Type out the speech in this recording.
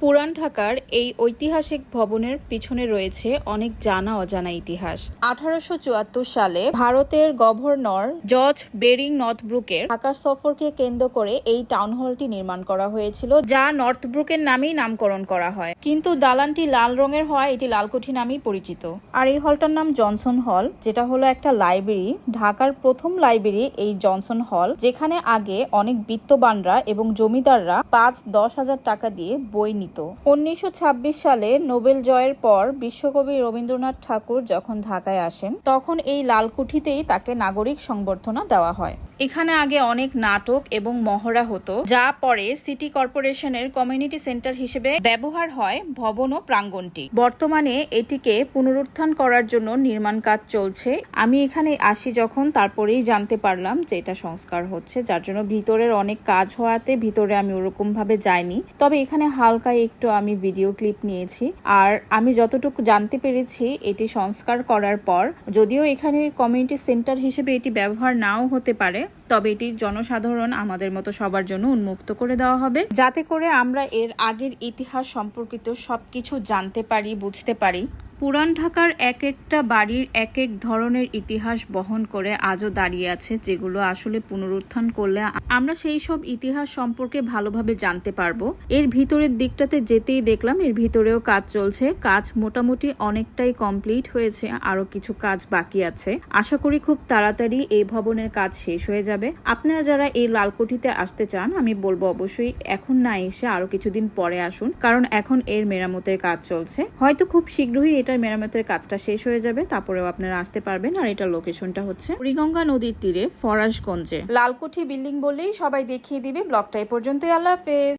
পুরান ঢাকার এই ঐতিহাসিক ভবনের পিছনে রয়েছে অনেক জানা অজানা ইতিহাস। আঠারোশো চুয়াত্তর সালে ভারতের গভর্নর জর্জ বেরিং নর্থব্রুকের ঢাকার সফরকে কেন্দ্র করে এই টাউন হলটি নির্মাণ করা হয়েছিল, যা নর্থব্রুকের নামেই নামকরণ করা হয়। কিন্তু দালানটি লাল রঙের হয়, এটি লালকুঠি নামেই পরিচিত। আর এই হলটার নাম জনসন হল যেটা হলো একটা লাইব্রেরি ঢাকার প্রথম লাইব্রেরি এই জনসন হল যেখানে আগে অনেক বিত্তবানরা এবং জমিদাররা পাঁচ দশ হাজার টাকা দিয়ে বই নিত উনিশশো সালে নোবেল জয়ের পর বিশ্বকবি রবীন্দ্রনাথ ঠাকুর যখন ঢাকায় আসেন, তখন এই লালকুঠিতেই তাকে নাগরিক সংবর্ধনা দেওয়া হয়। এখানে আগে অনেক নাটক এবং মহড়া হতো, যা পরে সিটি কর্পোরেশনের কমিউনিটি সেন্টার হিসেবে ব্যবহার হয় ভবন ও প্রাঙ্গনটি। বর্তমানে এটিকে পুনরুত্থান করার জন্য নির্মাণ কাজ চলছে। আমি এখানে আসি যখন তারপরেই জানতে পারলাম যে এটা সংস্কার হচ্ছে, যার জন্য ভিতরের অনেক কাজ হওয়াতে ভিতরে আমি ওরকম ভাবে যাইনি। তবে এখানে হালকা একটু আমি ভিডিও ক্লিপ নিয়েছি, আর আমি যতটুকু জানতে পেরেছি এটি সংস্কার করার পর, যদিও এখানে কমিউনিটি সেন্টার হিসেবে এটি ব্যবহার নাও হতে পারে তবে এটি জনসাধারণ আমাদের মতো সবার জন্য উন্মুক্ত করে দেওয়া হবে। যাতে করে আমরা এর আগের ইতিহাস সম্পর্কিত সবকিছু জানতে পারি, বুঝতে পারি। পুরান ঢাকার এক একটা বাড়ির এক এক ধরনের ইতিহাস বহন করে আজও দাঁড়িয়ে আছে, যেগুলো আসলে পুনরুত্থান করলে আমরা সেই সব ইতিহাস সম্পর্কে ভালোভাবে জানতে পারব। এর ভিতরের দিকটাতে যেতেই দেখলাম, এর ভিতরেও কাজ চলছে। কাজ মোটামুটি অনেকটাই কমপ্লিট হয়েছে আরও কিছু কাজ বাকি আছে। আশা করি খুব তাড়াতাড়ি এই ভবনের কাজ শেষ হয়ে যাবে। আপনারা যারা এই লালকুঠিতে আসতে চান, আমি বলব অবশ্যই এখন না এসে আরও কিছুদিন পরে আসুন, কারণ এখন এর মেরামতের কাজ চলছে। হয়তো খুব শীঘ্রই এটার মেরামতের কাজটা শেষ হয়ে যাবে, তারপরেও আপনারা আসতে পারবেন। আর এটার লোকেশনটা হচ্ছে হরিগঙ্গা নদীর তীরে ফরাসগঞ্জে। লালকুঠি বিল্ডিং বললেই সবাই দেখিয়ে দিবে। ব্লগটা এ পর্যন্তই। আল্লাহ হাফেজ।